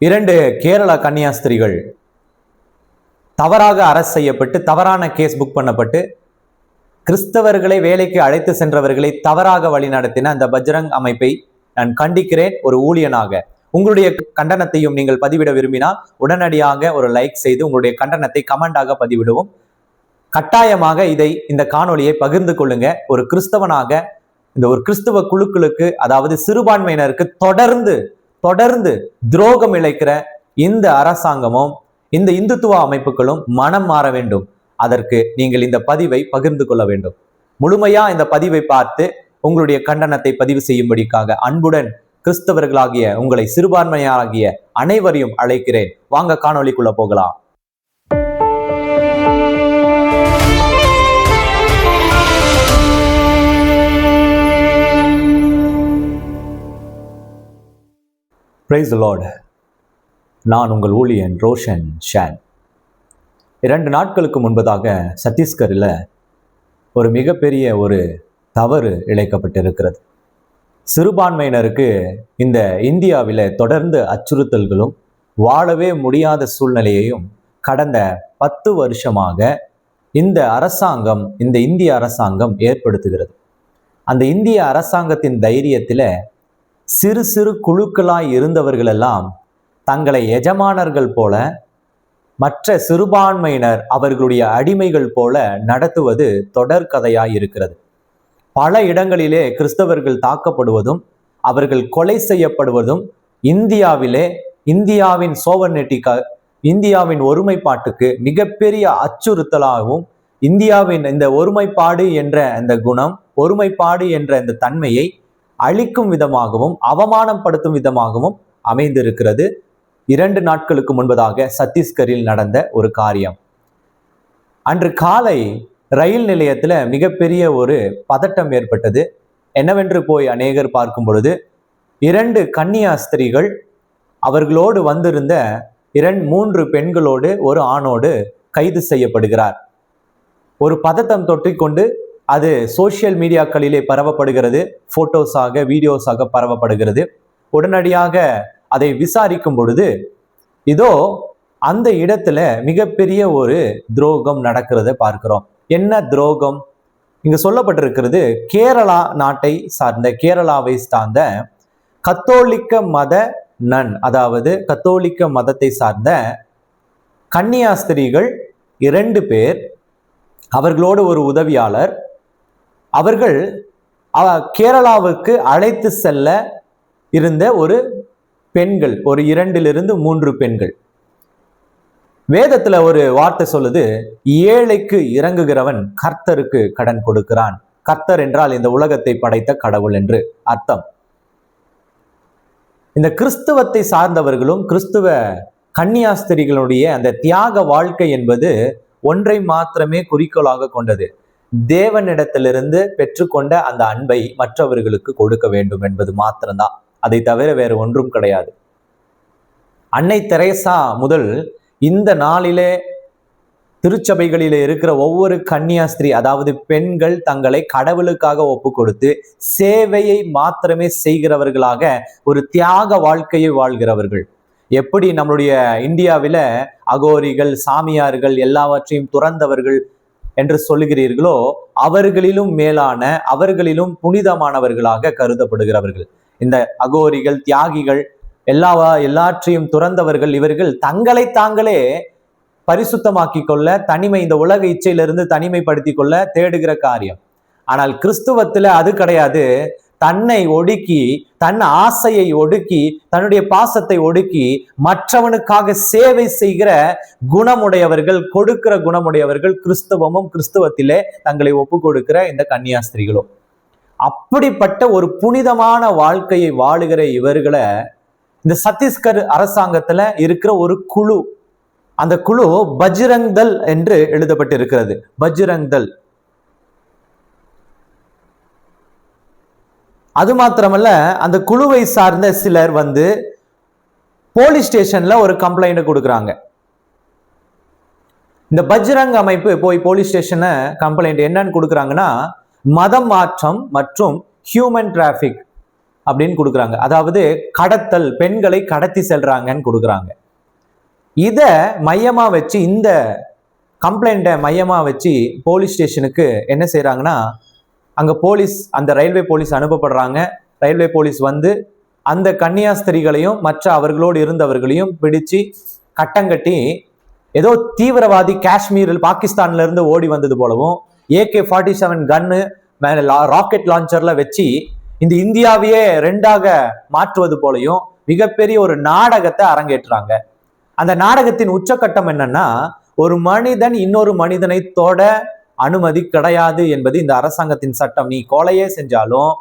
இரண்டு கேரள கன்னியாஸ்திரிகள் தவறாக அரசு செய்யப்பட்டு தவறான கேஸ் புக் பண்ணப்பட்டு கிறிஸ்தவர்களை வேலைக்கு அழைத்து சென்றவர்களை தவறாக வழிநடத்தின அந்த பஜ்ரங் அமைப்பை நான் கண்டிக்கிறேன் ஒரு ஊழியனாக. உங்களுடைய கண்டனத்தையும் நீங்கள் பதிவிட விரும்பினால் உடனடியாக ஒரு லைக் செய்து உங்களுடைய கண்டனத்தை கமெண்டாக பதிவிடுவோம். கட்டாயமாக இதை இந்த காணொலியை பகிர்ந்து கொள்ளுங்க. ஒரு கிறிஸ்தவனாக இந்த ஒரு கிறிஸ்தவ குழுக்களுக்கு அதாவது சிறுபான்மையினருக்கு தொடர்ந்து தொடர்ந்து துரோகம் இழைக்கிற இந்த அரசாங்கமும் இந்த இந்துத்துவ அமைப்புகளும் மனம் மாற வேண்டும். அதற்கு நீங்கள் இந்த பதிவை பகிர்ந்து கொள்ள வேண்டும். முழுமையா இந்த பதிவை பார்த்து உங்களுடைய கண்டனத்தை பதிவு செய்யும்படிக்காக அன்புடன் கிறிஸ்தவர்களாகிய உங்களை சிறுபான்மையாகிய அனைவரையும் அழைக்கிறேன். வாங்க காணொலிக்குள்ள போகலாம். பிரைஸ் லார்டு நான் உங்கள் ஊழியன் ரோஷன் ஷேன். இரண்டு நாட்களுக்கு முன்பதாக சத்தீஸ்கரில் ஒரு மிகப்பெரிய ஒரு தவறு இழைக்கப்பட்டிருக்கிறது. சிறுபான்மையினருக்கு இந்த இந்தியாவில் தொடர்ந்து அச்சுறுத்தல்களும் வாழவே முடியாத சூழ்நிலையையும் கடந்த பத்து வருஷமாக இந்த அரசாங்கம் இந்த இந்திய அரசாங்கம் ஏற்படுத்துகிறது. அந்த இந்திய அரசாங்கத்தின் தைரியத்தில் சிறு சிறு குழுக்களாய் இருந்தவர்களெல்லாம் தங்களை எஜமானர்கள் போல மற்ற சிறுபான்மையினர் அவர்களுடைய அடிமைகள் போல நடத்துவது தொடர்கதையாய் இருக்கிறது. பல இடங்களிலே கிறிஸ்தவர்கள் தாக்கப்படுவதும் அவர்கள் கொலை செய்யப்படுவதும் இந்தியாவிலே இந்தியாவின் சோவர்நெட்டிக்கா இந்தியாவின் ஒருமைப்பாட்டுக்கு மிகப்பெரிய அச்சுறுத்தலாகவும் இந்தியாவின் இந்த ஒருமைப்பாடு என்ற அந்த குணம் ஒருமைப்பாடு என்ற இந்த தன்மையை அழிக்கும் விதமாகவும் அவமானப்படுத்தும் விதமாகவும் அமைந்திருக்கிறது. இரண்டு நாட்களுக்கு முன்பதாக சத்தீஸ்கரில் நடந்த ஒரு காரியம். அன்று காலை ரயில் நிலையத்துல மிகப்பெரிய ஒரு பதட்டம் ஏற்பட்டது. என்னவென்று போய் அநேகர் பார்க்கும் பொழுது இரண்டு கன்னியாஸ்திரிகள் அவர்களோடு வந்திருந்த இரண்டு மூன்று பெண்களோடு ஒரு ஆணோடு கைது செய்யப்படுகிறார். ஒரு பதட்டம் தொட்டிக்கொண்டு அது சோசியல் மீடியாக்களிலே பரவப்படுகிறது ஃபோட்டோஸாக வீடியோஸாக பரவப்படுகிறது. உடனடியாக அதை விசாரிக்கும் பொழுது இதோ அந்த இடத்துல மிகப்பெரிய ஒரு துரோகம் நடக்கிறத பார்க்கிறோம். என்ன துரோகம்? இங்கு சொல்லப்பட்டிருக்கிறது கேரளா நாட்டை சார்ந்த கேரளாவை சார்ந்த கத்தோலிக்க மத நன் அதாவது கத்தோலிக்க மதத்தை சார்ந்த கன்னியாஸ்திரிகள் இரண்டு பேர் அவர்களோடு ஒரு உதவியாளர் அவர்கள் கேரளாவுக்கு அழைத்து செல்ல இருந்த ஒரு பெண்கள் ஒரு இரண்டிலிருந்து மூன்று பெண்கள். வேதத்துல ஒரு வார்த்தை சொல்லுது ஏழைக்கு இறங்குகிறவன் கர்த்தருக்கு கடன் கொடுக்கிறான். கர்த்தர் என்றால் இந்த உலகத்தை படைத்த கடவுள் என்று அர்த்தம். இந்த கிறிஸ்துவத்தை சார்ந்தவர்களும் கிறிஸ்துவ கன்னியாஸ்திரிகளுடைய அந்த தியாக வாழ்க்கை என்பது ஒன்றை மாத்திரமே குறிக்கோளாக கொண்டது. தேவனிடத்திலிருந்து பெற்றுக்கொண்ட அந்த அன்பை மற்றவர்களுக்கு கொடுக்க வேண்டும் என்பது மாத்திரம்தான். அதை தவிர வேறு ஒன்றும் கிடையாது. அன்னை தெரேசா முதல் இந்த நாளிலே திருச்சபைகளில் இருக்கிற ஒவ்வொரு கன்னியாஸ்திரி அதாவது பெண்கள் தங்களை கடவுளுக்காக ஒப்பு கொடுத்து சேவையை மாத்திரமே செய்கிறவர்களாக ஒரு தியாக வாழ்க்கையை வாழ்கிறவர்கள். எப்படி நம்மளுடைய இந்தியாவில அகோரிகள் சாமியார்கள் எல்லாவற்றையும் துறந்தவர்கள் என்று சொல்லுகிறீர்களோ அவர்களிலும் மேலான அவர்களிலும் புனிதமானவர்களாக கருதப்படுகிறவர்கள். இந்த அகோரிகள் தியாகிகள் எல்லா எல்லாற்றையும் துறந்தவர்கள் இவர்கள் தங்களை தாங்களே பரிசுத்தமாக்கி கொள்ள தனிமை இந்த உலக இச்சையிலிருந்து தனிமைப்படுத்தி கொள்ள தேடுகிற காரியம். ஆனால் கிறிஸ்துவத்துல அது கிடையாது. தன்னை ஒடுக்கி தன் ஆசையை ஒடுக்கி தன்னுடைய பாசத்தை ஒடுக்கி மற்றவனுக்காக சேவை செய்கிற குணமுடையவர்கள் கொடுக்கிற குணமுடையவர்கள் கிறிஸ்தவமும் கிறிஸ்துவத்திலே தங்களை ஒப்பு கொடுக்கிற இந்த கன்னியாஸ்திரிகளும் அப்படிப்பட்ட ஒரு புனிதமான வாழ்க்கையை வாழுகிற இவர்களை இந்த சத்தீஸ்கர் அரசாங்கத்துல இருக்கிற ஒரு குழு. அந்த குழு பஜ்ரங்தல் என்று எழுதப்பட்டிருக்கிறது. பஜ்ரங்தல். அது மாத்திரமல்ல அந்த குழுவை சார்ந்த சிலர் வந்து போலீஸ் ஸ்டேஷனில் ஒரு கம்ப்ளைண்ட் கொடுக்குறாங்க. இந்த பஜ்ரங் அமைப்பு போய் போலீஸ் ஸ்டேஷனை கம்ப்ளைண்ட் என்னன்னு கொடுக்குறாங்கன்னா மதம் மாற்றம் மற்றும் ஹியூமன் டிராஃபிக் அப்படின்னு கொடுக்குறாங்க. அதாவது கடத்தல் பெண்களை கடத்தி செல்றாங்கன்னு கொடுக்குறாங்க. இதை மையமாக வச்சு இந்த கம்ப்ளைண்ட்டை மையமாக வச்சு போலீஸ் ஸ்டேஷனுக்கு என்ன செய்கிறாங்கன்னா அங்கே போலீஸ் அந்த ரயில்வே போலீஸ் அனுப்பப்படுறாங்க. ரயில்வே போலீஸ் வந்து அந்த கன்னியாஸ்திரிகளையும் மற்ற அவர்களோடு இருந்தவர்களையும் பிடிச்சு கட்டங்கட்டி ஏதோ தீவிரவாதி காஷ்மீரில் பாகிஸ்தான்ல இருந்து ஓடி வந்தது போலவும் ஏகே ஃபார்ட்டி செவன் கன்னு மேல ராக்கெட் லான்ச்சர்ல வச்சு இந்த இந்தியாவையே ரெண்டாக மாற்றுவது போலையும் மிகப்பெரிய ஒரு நாடகத்தை அரங்கேற்றுறாங்க அந்த நாடகத்தின் உச்சக்கட்டம் என்னன்னா ஒரு மனிதன் இன்னொரு மனிதனை தொட அனுமதி கிடையாது என்பது இந்த அரசாங்கத்தின் சட்டம். நீ கொலையே செஞ்சாலும்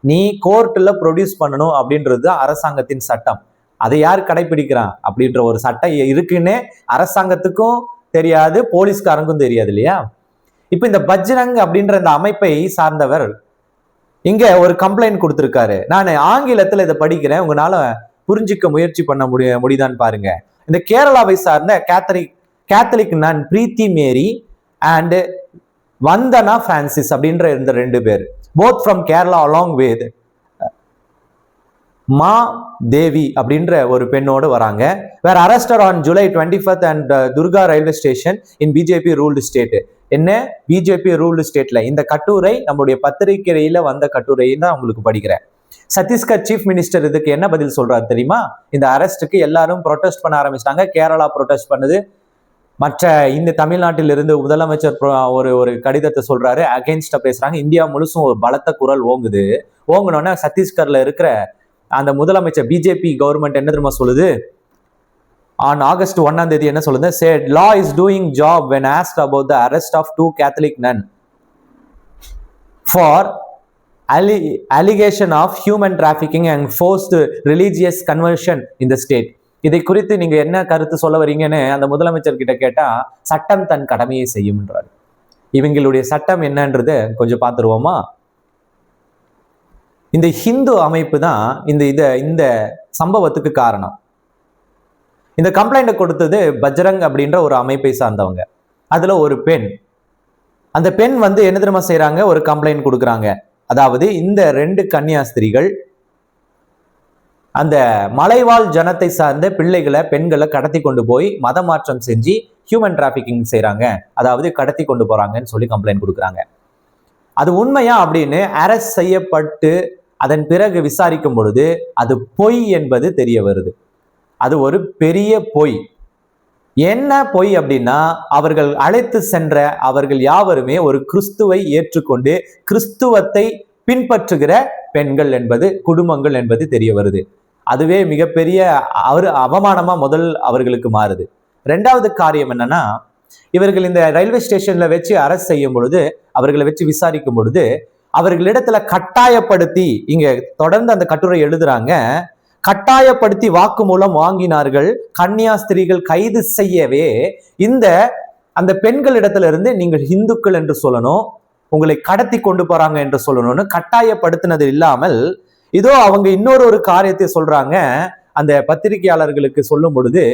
நீ கோர்ட்டில் ப்ரொடியூஸ் பண்ணணும் அப்படின்றது அரசாங்கத்தின் சட்டம். அதை யார் கடைபிடிக்கிறான் அப்படின்ற ஒரு சட்டம் இருக்குன்னு அரசாங்கத்துக்கும் தெரியாது போலீஸ்காரங்களுக்கும் தெரியாது இல்லையா? இப்போ இந்த பஜ்ரங் அப்படின்ற இந்த அமைப்பை சார்ந்தவர் இங்க ஒரு கம்ப்ளைண்ட் கொடுத்திருக்காரு. நான் ஆங்கிலத்தில் இதை படிக்கிறேன். உங்களால புரிஞ்சிக்க முயற்சி பண்ண முடிய முடியுதான்னு பாருங்க. இந்த கேரளாவை சார்ந்த கேத்தலிக் கேத்தலிக் நான் பிரீத்தி மேரி அண்டு வந்தனா பிரான்சிஸ் அப்படின்ற இருந்த ரெண்டு பேர். Both from Kerala along with மா தேவி அப்படின்ற ஒரு பெண்ணோடு வராங்க. Where arrested on July twenty fifth and Durg railway station in BJP ruled state என்ன? பிஜேபி ரூல்டு ஸ்டேட்ல இந்த கட்டுரை நம்முடைய பத்திரிகையில வந்த கட்டுரைன்னு தான் உங்களுக்கு படிக்கிறேன். சத்தீஸ்கர் சீஃப் மினிஸ்டர் இதுக்கு என்ன பதில் சொல்றாரு தெரியுமா? இந்த அரெஸ்ட்டுக்கு எல்லாரும் ப்ரொட்டஸ்ட் பண்ண ஆரம்பிச்சிட்டாங்க. கேரளா ப்ரொட்டஸ்ட் பண்ணுது. மற்ற இந்த தமிழ்நாட்டிலிருந்து முதலமைச்சர் ஒரு ஒரு கடிதத்தை சொல்றாரு அகேன்ஸ்டா பேசுறாங்க. இந்தியா முழுசும் ஒரு பலத்த குரல் ஓங்குது. ஓங்கினோடனே சத்தீஸ்கர்ல இருக்கிற அந்த முதலமைச்சர் பிஜேபி கவர்மெண்ட் என்ன தெரியுமா சொல்லுது? ஆன் ஆகஸ்ட் ஒன்னாம் தேதி என்ன சொல்லுது? Say law is doing job when asked about the arrest of two Catholic nun for alle allegation of human trafficking and forced religious conversion in the state இதை குறித்து நீங்க என்ன கருத்து சொல்ல வரீங்கன்னு அந்த முதலமைச்சர் கிட்ட கேட்டா சட்டம் தன் கடமையை செய்யும்ன்றார். இவங்களுடைய சட்டம் என்னன்றது கொஞ்சம் பார்த்துருவோமா? இந்த ஹிந்து அமைப்பு தான் இந்த இத இந்த சம்பவத்துக்கு காரணம். இந்த கம்ப்ளைண்ட்டை கொடுத்தது பஜ்ரங் அப்படின்ற ஒரு அமைப்பை சார்ந்தவங்க. அதுல ஒரு பெண். அந்த பெண் வந்து என்ன தெரியுமா செய்யறாங்க ஒரு கம்ப்ளைண்ட் கொடுக்குறாங்க. அதாவது இந்த ரெண்டு கன்னியாஸ்திரிகள் அந்த மலைவாழ் ஜனத்தை சார்ந்த பிள்ளைகளை பெண்களை கடத்தி கொண்டு போய் மத மாற்றம் செஞ்சு ஹியூமன் டிராஃபிக்கிங் செய்கிறாங்க அதாவது கடத்தி கொண்டு போகிறாங்கன்னு சொல்லி கம்ப்ளைண்ட் கொடுக்குறாங்க. அது உண்மையா அப்படின்னு அரெஸ்ட் செய்யப்பட்டு அதன் பிறகு விசாரிக்கும் பொழுது அது பொய் என்பது தெரிய வருது. அது ஒரு பெரிய பொய். என்ன பொய் அப்படின்னா அவர்கள் அழைத்து சென்ற அவர்கள் யாவருமே ஒரு கிறிஸ்துவை ஏற்றுக்கொண்டு கிறிஸ்துவத்தை பின்பற்றுகிற பெண்கள் என்பது குடும்பங்கள் என்பது தெரிய வருது. அதுவே மிகப்பெரிய அவர் அவமானமாக முதல் அவர்களுக்கு மாறுது. ரெண்டாவது காரியம் என்னன்னா இவர்கள் இந்த ரயில்வே ஸ்டேஷன்ல வச்சு அரசு செய்யும் பொழுது அவர்களை வச்சு விசாரிக்கும் பொழுது அவர்களிடத்துல கட்டாயப்படுத்தி இங்க தொடர்ந்து அந்த கட்டுரை எழுதுறாங்க கட்டாயப்படுத்தி வாக்குமூலம் வாங்கினார்கள் கன்னியாஸ்திரிகள் கைது செய்யவே இந்த அந்த பெண்களிடத்துல இருந்து நீங்கள் இந்துக்கள் என்று சொல்லணும் உங்களை கடத்தி கொண்டு போறாங்க என்று சொல்லணும்னு கட்டாயப்படுத்தினது இல்லாமல் இதோ அவங்க இன்னொரு ஒரு காரியத்தை சொல்றாங்க. அந்த பத்திரிகையாளர்களுக்கு சொல்லும் பொழுது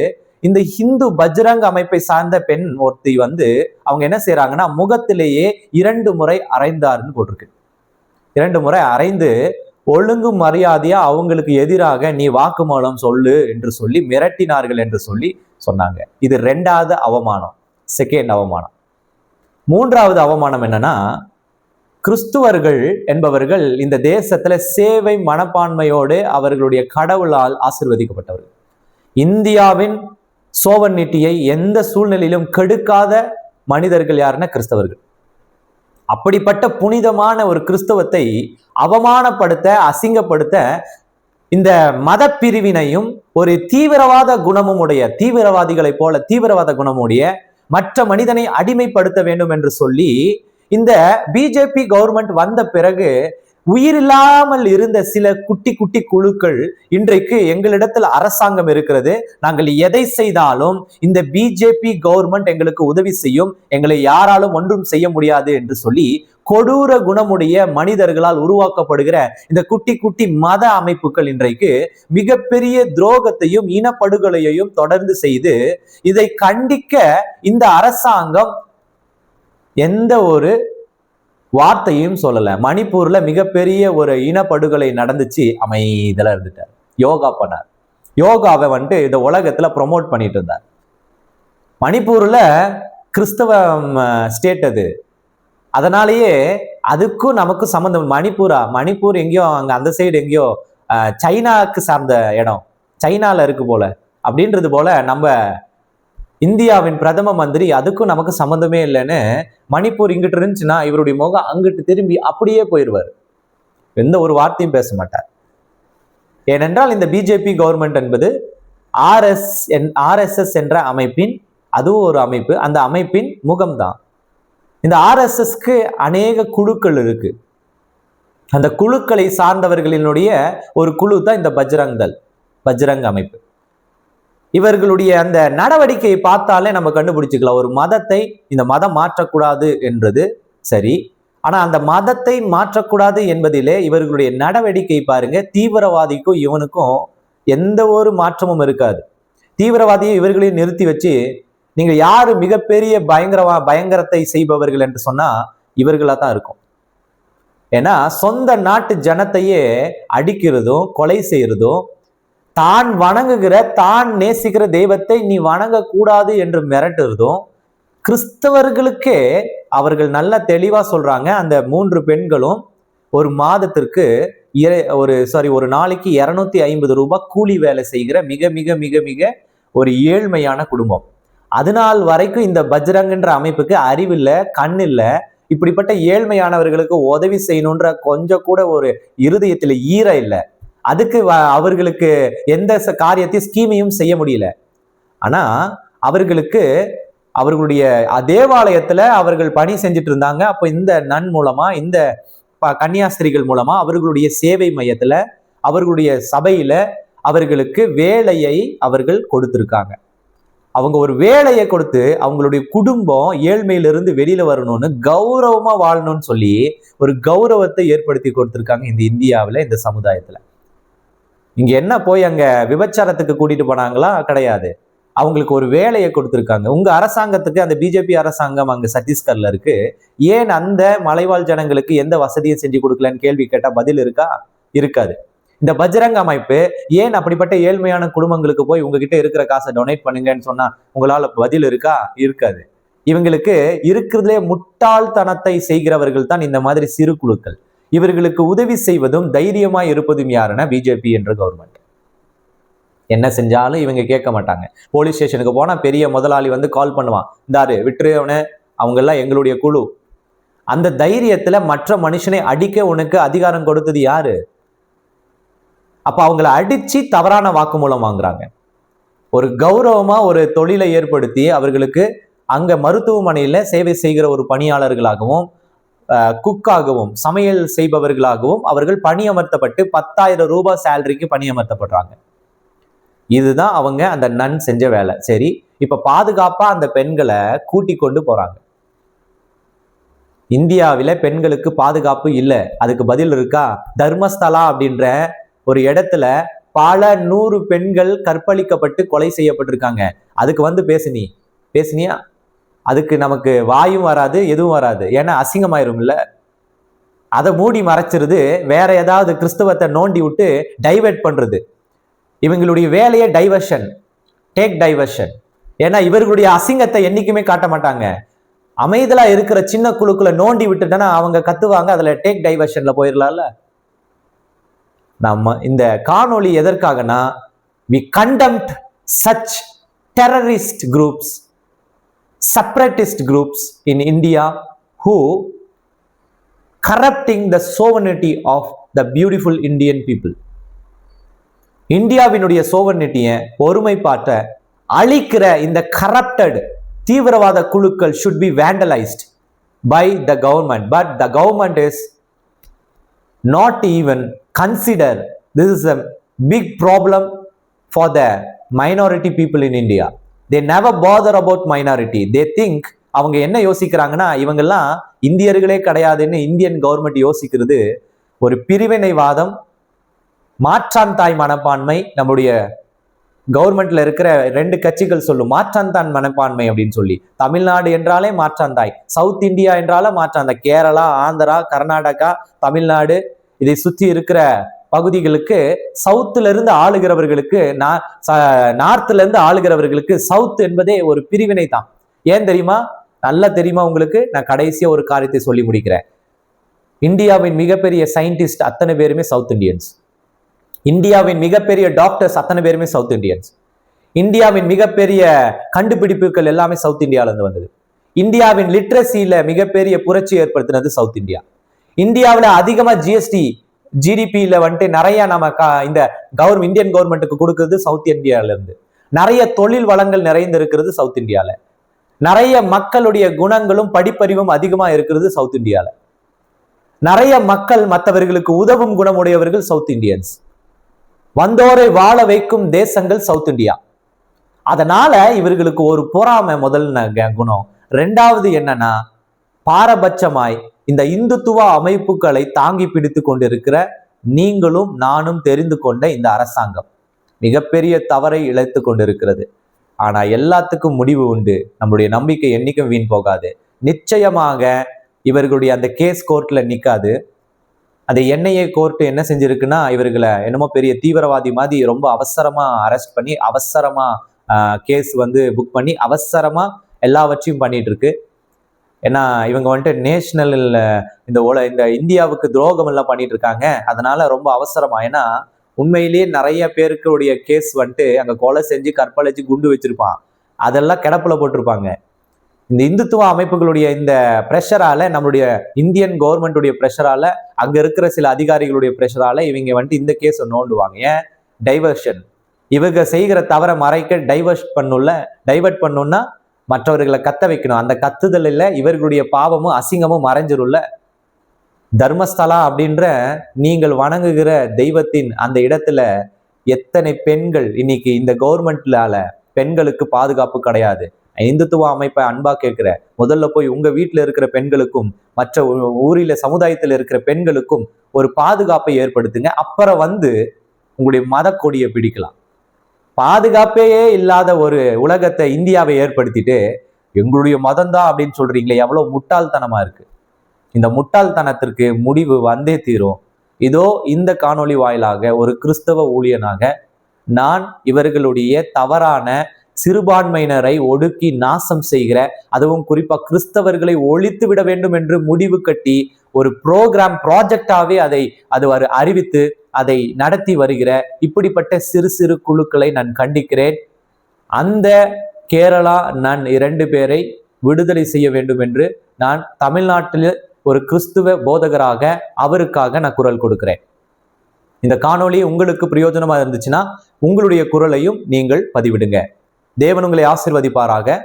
இந்த ஹிந்து பஜ்ரங் அமைப்பை சார்ந்த பெண் ஒருத்தி வந்து அவங்க என்ன செய்யறாங்கன்னா முகத்திலேயே இரண்டு முறை அரைந்தார்னு போட்டிருக்கு. இரண்டு முறை அரைந்து ஒழுங்கு மரியாதையா அவங்களுக்கு எதிராக நீ வாக்குமூலம் சொல்லு என்று சொல்லி மிரட்டினார்கள் என்று சொல்லி சொன்னாங்க. இது ரெண்டாவது அவமானம் செகண்ட் அவமானம். மூன்றாவது அவமானம் என்னன்னா கிறிஸ்துவர்கள் என்பவர்கள் இந்த தேசத்துல சேவை மனப்பான்மையோடு அவர்களுடைய கடவுளால் ஆசிர்வதிக்கப்பட்டவர்கள். இந்தியாவின் சோவர்னிட்டியை எந்த சூழ்நிலையிலும் கெடுக்காத மனிதர்கள் யாருன்னா கிறிஸ்தவர்கள். அப்படிப்பட்ட புனிதமான ஒரு கிறிஸ்தவத்தை அவமானப்படுத்த அசிங்கப்படுத்த இந்த மத பிரிவினையும் ஒரு தீவிரவாத குணமும் உடைய தீவிரவாதிகளைப் போல தீவிரவாத குணமுடைய மற்ற மனிதனை அடிமைப்படுத்த வேண்டும் என்று சொல்லி இந்த பிஜேபி கவர்மெண்ட் வந்த பிறகு உயிரில்லாமல் இருந்த சில குட்டி குட்டி குழுக்கள் இன்றைக்கு எங்களிடத்தில் அரசாங்கம் இருக்கிறது. நாங்கள் எதை செய்தாலும் இந்த பிஜேபி கவர்மெண்ட் எங்களுக்கு உதவி செய்யும். எங்களை யாராலும் ஒன்றும் செய்ய முடியாது என்று சொல்லி கொடூர குணமுடைய மனிதர்களால் உருவாக்கப்படுகிற இந்த குட்டி குட்டி மத அமைப்புகள் இன்றைக்கு மிகப்பெரிய துரோகத்தையும் இனப்படுகொலையையும் தொடர்ந்து செய்து இதை கண்டிக்க இந்த அரசாங்கம் எந்த ஒரு வார்த்தையும் சொல்லலை. மணிப்பூர்ல மிகப்பெரிய ஒரு இனப்படுகொலை நடந்துச்சு அமைதியில இருந்துட்டார். யோகா பண்ணார். யோகாவை வந்துட்டு இந்த உலகத்துல ப்ரொமோட் பண்ணிட்டு இருந்தார். மணிப்பூர்ல கிறிஸ்தவ ஸ்டேட் அது. அதனாலேயே அதுக்கும் நமக்கும் சம்மந்தம் மணிப்பூரா? மணிப்பூர் எங்கேயோ அங்க அந்த சைடு எங்கேயோ சைனாக்கு சார்ந்த இடம். சைனால இருக்கு போல. அப்படின்றது போல நம்ம இந்தியாவின் பிரதம மந்திரி அதுக்கும் நமக்கு சம்மந்தமே இல்லைன்னு மணிப்பூர் இங்கிட்டு இருந்துச்சுன்னா இவருடைய முகம் அங்கிட்டு திரும்பி அப்படியே போயிடுவார் எந்த ஒரு வார்த்தையும் பேச மாட்டார். ஏனென்றால் இந்த பிஜேபி கவர்மெண்ட் என்பது ஆர்எஸ் என் ஆர்எஸ்எஸ் என்ற அமைப்பின் அதுவும் ஒரு அமைப்பு அந்த அமைப்பின் முகம்தான். இந்த ஆர்எஸ்எஸ்க்கு அநேக குழுக்கள் இருக்கு. அந்த குழுக்களை சார்ந்தவர்களினுடைய ஒரு குழு தான் இந்த பஜ்ரங் தல் பஜ்ரங் அமைப்பு. இவர்களுடைய அந்த நடவடிக்கையை பார்த்தாலே நம்ம கண்டுபிடிச்சுக்கலாம். ஒரு மதத்தை இந்த மதம் மாற்றக்கூடாது என்றது சரி. ஆனா அந்த மதத்தை மாற்றக்கூடாது என்பதிலே இவர்களுடைய நடவடிக்கை பாருங்க தீவிரவாதிக்கும் இவனுக்கும் எந்த ஒரு மாற்றமும் இருக்காது. தீவிரவாதியை இவர்களையும் நிறுத்தி வச்சு நீங்க யாரு மிகப்பெரிய பயங்கரவா பயங்கரத்தை செய்பவர்கள் என்று சொன்னா இவர்களா தான் இருக்கும். ஏன்னா சொந்த நாட்டு ஜனத்தையே அடிக்கிறதும் கொலை செய்யறதும் தான் வணங்குகிற தான் நேசிக்கிற தெய்வத்தை நீ வணங்கக்கூடாது என்று மிரட்டுறதும் கிறிஸ்தவர்களுக்கே அவர்கள் நல்ல தெளிவா சொல்றாங்க. அந்த மூன்று பெண்களும் ஒரு மாதத்திற்கு இர- ஒரு சாரி ஒரு நாளைக்கு இரநூத்தி ஐம்பது ரூபாய் கூலி வேலை செய்கிற மிக மிக மிக மிக ஒரு ஏழ்மையான குடும்பம். அதனால் வரைக்கும் இந்த பஜ்ரங்கன்ற அமைப்புக்கு அறிவில்லை கண் இல்லை இப்படிப்பட்ட ஏழ்மையானவர்களுக்கு உதவி செய்யணுன்ற கொஞ்சம் கூட ஒரு இருதயத்தில் ஈர இல்லை. அதுக்கு அவர்களுக்கு எந்த ச- காரியத்தையும் ஸ்கீமையும் செய்ய முடியல. ஆனா அவர்களுக்கு அவர்களுடைய தேவாலயத்துல அவர்கள் பணி செஞ்சுட்டு இருந்தாங்க. அப்போ இந்த நன் மூலமா இந்த ப- கன்னியாஸ்திரிகள் மூலமா அவர்களுடைய சேவை மையத்துல அவர்களுடைய சபையில அவர்களுக்கு வேலையை அவர்கள் கொடுத்திருக்காங்க. அவங்க ஒரு வேலையை கொடுத்து அவங்களுடைய குடும்பம் ஏழ்மையிலிருந்து வெளியில வரணும்னு கௌரவமா வாழணும்னு சொல்லி ஒரு கௌரவத்தை ஏற்படுத்தி கொடுத்திருக்காங்க இந்த இந்தியாவில் இந்த சமுதாயத்துல. இங்க என்ன போய் அங்க விபச்சாரத்துக்கு கூட்டிட்டு போனாங்களா? கிடையாது. அவங்களுக்கு ஒரு வேலையை கொடுத்துருக்காங்க. உங்க அரசாங்கத்துக்கு அந்த பிஜேபி அரசாங்கம் அங்கே சத்தீஸ்கர்ல இருக்கு. ஏன் அந்த மலைவாழ் ஜனங்களுக்கு எந்த வசதியும் செஞ்சு கொடுக்கலன்னு கேள்வி கேட்டால் பதில் இருக்கா? இருக்காது. இந்த பஜ்ரங் அமைப்பு ஏன் அப்படிப்பட்ட ஏழ்மையான குடும்பங்களுக்கு போய் உங்ககிட்ட இருக்கிற காசை டொனேட் பண்ணுங்கன்னு சொன்னா உங்களால பதில் இருக்கா? இருக்காது. இவங்களுக்கு இருக்கிறதுலே முட்டாள்தனத்தை செய்கிறவர்கள் தான் இந்த மாதிரி சிறு குழுக்கள். இவர்களுக்கு உதவி செய்வதும் தைரியமா இருப்பதும் யாருன்னா பிஜேபி என்ற கவர்மெண்ட் என்ன செஞ்சாலும் இவங்க கேட்க மாட்டாங்க. போலீஸ் ஸ்டேஷனுக்கு போனால் பெரிய முதலாளி வந்து கால் பண்ணுவான். இந்தாரு விட்டுரு அவனை எங்களுடைய குழு. அந்த தைரியத்துல மற்ற மனுஷனை அடிக்க உனக்கு அதிகாரம் கொடுத்தது யாரு? அப்ப அவங்கள அடிச்சு தவறான வாக்குமூலம் வாங்குறாங்க. ஒரு கௌரவமா ஒரு தொழிலை ஏற்படுத்தி அவர்களுக்கு அங்க மருத்துவமனையில சேவை செய்கிற ஒரு பணியாளர்களாகவும் குக்காகவும் சமையல் செய்பவர்களாகவும் அவர்கள் பணியமர்த்தப்பட்டு பத்தாயிரம் ரூபாய் சேலரிக்கு பணியமர்த்தப்படுறாங்க. இதுதான் அவங்க அந்த நன் செஞ்ச வேலை. சரி இப்ப பாதுகாப்பா அந்த பெண்களை கூட்டி கொண்டு போறாங்க. இந்தியாவில பெண்களுக்கு பாதுகாப்பு இல்லை. அதுக்கு பதில் இருக்கா? தர்மஸ்தலா அப்படின்ற ஒரு இடத்துல பல நூறு பெண்கள் கற்பழிக்கப்பட்டு கொலை செய்யப்பட்டிருக்காங்க. அதுக்கு வந்து பேசுனி. பேசுனியா? அதுக்கு நமக்கு வாயும் வராது எதுவும் வராது. ஏன்னா அசிங்கமாயிரும் இல்ல அதை மூடி மறைச்சிருது வேற ஏதாவது கிறிஸ்தவத்தை நோண்டி விட்டு டைவர்ட் பண்றது. இவங்களுடைய வேலையே டைவர்ஷன் டேக் டைவர்ஷன் ஏன்னா இவர்களுடைய அசிங்கத்தை என்றைக்குமே காட்ட மாட்டாங்க. அமைதலா இருக்கிற சின்ன குழுக்குள்ள நோண்டி விட்டுட்டேன்னா அவங்க கத்துவாங்க அதுல டேக் டைவர்ஷன்ல போயிடலாம்ல நம்ம இந்த காணொளி எதற்காகனா we condemned such terrorist groups separatist groups in India who corrupting the sovereignty of the beautiful Indian people இந்தியாவினுடைய சோவனிட்டியை ஒருமைப்பாட்டை அழிக்கிற இந்த கரப்டட் தீவிரவாத குழுக்கள் should be vandalised by the government but the government is not even consider this is a big problem for the minority people in India they never bother about minority they think அவங்க என்ன யோசிக்கிறாங்கன்னா இவங்கெல்லாம் இந்தியர்களே கிடையாதுன்னு Indian government யோசிக்கிறது ஒரு பிரிவினைவாதம் மாற்றான் தாய் மனப்பான்மை நம்முடைய கவர்மெண்ட்ல இருக்கிற ரெண்டு கட்சிகள் சொல்லும் மாற்றாந்தான் மனப்பான்மை அப்படின்னு சொல்லி. தமிழ்நாடு என்றாலே மாற்றாந்தாய் சவுத் இந்தியா என்றாலே மாற்றாந்தாய் கேரளா ஆந்திரா கர்நாடகா தமிழ்நாடு இதை சுற்றி இருக்கிற பகுதிகளுக்கு சவுத்துல இருந்து ஆளுகிறவர்களுக்கு நார்த்ல இருந்து ஆளுகிறவர்களுக்கு சவுத் என்பதே ஒரு பிரிவினை தான். ஏன் தெரியுமா? நல்லா தெரியுமா உங்களுக்கு? நான் கடைசியா ஒரு காரியத்தை சொல்லி முடிக்கிறேன். இந்தியாவின் மிகப்பெரிய சயின்டிஸ்ட் அத்தனை பேருமே சவுத் இந்தியன்ஸ். இந்தியாவின் மிகப்பெரிய டாக்டர்ஸ் அத்தனை பேருமே சவுத் இந்தியன்ஸ். இந்தியாவின் மிகப்பெரிய கண்டுபிடிப்புகள் எல்லாமே சவுத் இந்தியாவிலேருந்து வந்தது. இந்தியாவின் லிட்ரஸியில மிகப்பெரிய புரட்சி ஏற்படுத்தினது சவுத் இந்தியா. இந்தியாவில் அதிகமாக ஜிஎஸ்டி ஜிடிபியில வந்துட்டு நிறைய நம்ம இந்த கவர்மெண்ட் இந்தியன் கவர்மெண்ட்டுக்கு கொடுக்கறது சவுத் இந்தியால இருந்து. நிறைய தொழில் வளங்கள் நிறைந்து இருக்கிறது சவுத் இந்தியால நிறைய மக்களுடைய குணங்களும் படிப்பறிவும் அதிகமா இருக்கிறது சவுத் இந்தியால நிறைய மக்கள் மற்றவர்களுக்கு உதவும் குணமுடையவர்கள் சவுத் இந்தியன்ஸ் வந்தோரை வாழ வைக்கும் தேசங்கள் சவுத் இந்தியா அதனால இவர்களுக்கு ஒரு பொறாமை முதல் குணம். ரெண்டாவது என்னன்னா பாரபட்சமாய் இந்த இந்துத்துவ அமைப்புகளை தாங்கி பிடித்து கொண்டிருக்கிற நீங்களும் நானும் தெரிந்து கொண்ட இந்த அரசாங்கம். மிகப்பெரிய தவறை இழைத்து கொண்டிருக்கிறது. ஆனா எல்லாத்துக்கும் முடிவு உண்டு. நம்முடைய நம்பிக்கை என்னைக்கும் வீண் போகாது. நிச்சயமாக இவர்களுடைய அந்த கேஸ் கோர்ட்ல நிக்காது. அந்த என்ஐஏ கோர்ட் என்ன செஞ்சிருக்குன்னா இவர்களை என்னமோ பெரிய தீவிரவாதி மாதிரி ரொம்ப அவசரமா அரெஸ்ட் பண்ணி அவசரமா கேஸ் வந்து புக் பண்ணி அவசரமா எல்லாவற்றையும் பண்ணிட்டு இருக்கு. ஏன்னா இவங்க வந்துட்டு நேஷனல் இந்த உல இந்த இந்தியாவுக்கு துரோகம் எல்லாம் பண்ணிட்டு இருக்காங்க அதனால ரொம்ப அவசரமா ஏன்னா உண்மையிலேயே நிறைய பேருக்குடைய கேஸ் வந்துட்டு அங்கே கொலை செஞ்சு கற்பழிச்சு குண்டு வச்சிருப்பான். அதெல்லாம் கிடப்பில் போட்டிருப்பாங்க. இந்த இந்துத்துவ அமைப்புகளுடைய இந்த ப்ரெஷரால நம்மளுடைய இந்தியன் கவர்மெண்ட்டுடைய ப்ரெஷரால அங்க இருக்கிற சில அதிகாரிகளுடைய ப்ரெஷரால இவங்க வந்துட்டு இந்த கேஸை நோண்டுவாங்க. ஏன்? டைவர்ஷன் இவங்க செய்கிற தவறை மறைக்க டைவர்ஷ் பண்ணும்ல டைவர்ட் பண்ணுன்னா மற்றவர்களை கத்த வைக்கணும். அந்த கத்துதலில் இவர்களுடைய பாவமும் அசிங்கமும் மறைஞ்சிரும்ல. தர்மஸ்தலா அப்படின்ற நீங்கள் வணங்குகிற தெய்வத்தின் அந்த இடத்துல எத்தனை பெண்கள் இன்னைக்கு இந்த கவர்மெண்ட்லால பெண்களுக்கு பாதுகாப்பு கிடையாது. இந்துத்துவ அமைப்பை அன்பா கேட்கிற முதல்ல போய் உங்க வீட்டில் இருக்கிற பெண்களுக்கும் மற்ற ஊரில சமுதாயத்தில் இருக்கிற பெண்களுக்கும் ஒரு பாதுகாப்பை ஏற்படுத்துங்க. அப்புறம் வந்து உங்களுடைய மத கொடியை பிடிக்கலாம். பாதுகாப்பே இல்லாத ஒரு உலகத்தை இந்தியாவை ஏற்படுத்திட்டு எங்களுடைய மதம் தான் அப்படின்னு சொல்றீங்களே எவ்வளோ முட்டாள்தனமா இருக்கு. இந்த முட்டாள்தனத்திற்கு முடிவு வந்தே தீரும். இதோ இந்த காணொளி வாயிலாக ஒரு கிறிஸ்தவ ஊழியனாக நான் இவர்களுடைய தவறான சிறுபான்மையினரை ஒடுக்கி நாசம் செய்கிற அதுவும் குறிப்பா கிறிஸ்தவர்களை ஒழித்து விட வேண்டும் என்று முடிவு கட்டி ஒரு ப்ரோக்ராம் ப்ராஜெக்டாகவே அதை அது அறிவித்து அதை நடத்தி வருகிற இப்படிப்பட்ட சிறு சிறு குழுக்களை நான் கண்டிக்கிறேன். அந்த கேரளா நான் இரண்டு பேரை விடுதலை செய்ய வேண்டும் என்று நான் தமிழ்நாட்டில் ஒரு கிறிஸ்துவ போதகராக அவருக்காக நான் குரல் கொடுக்கிறேன். இந்த காணொளி உங்களுக்கு பிரயோஜனமாக இருந்துச்சுன்னா உங்களுடைய குரலையும் நீங்கள் பதிவிடுங்க. தேவன் உங்களை ஆசிர்வதிப்பாராக.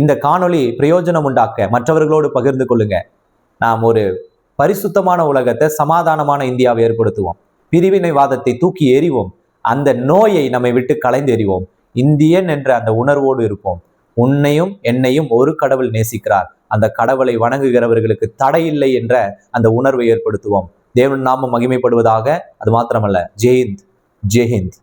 இந்த காணொளி பிரயோஜனம் உண்டாக்க மற்றவர்களோடு பகிர்ந்து கொள்ளுங்க. நாம் ஒரு பரிசுத்தமான உலகத்தை சமாதானமான இந்தியாவை ஏற்படுத்துவோம். பிரிவினைவாதத்தை தூக்கி எறிவோம். அந்த நோயை நம்மை விட்டு கலைந்து எறிவோம். இந்தியன் என்ற அந்த உணர்வோடு இருப்போம். உன்னையும் என்னையும் ஒரு கடவுள் நேசிக்கிறார். அந்த கடவுளை வணங்குகிறவர்களுக்கு தடையில்லை என்ற அந்த உணர்வை ஏற்படுத்துவோம். தேவன் நாமம் மகிமைப்படுவதாக அது மாத்திரமல்ல. ஜெயந்த் ஜெயஹிந்த்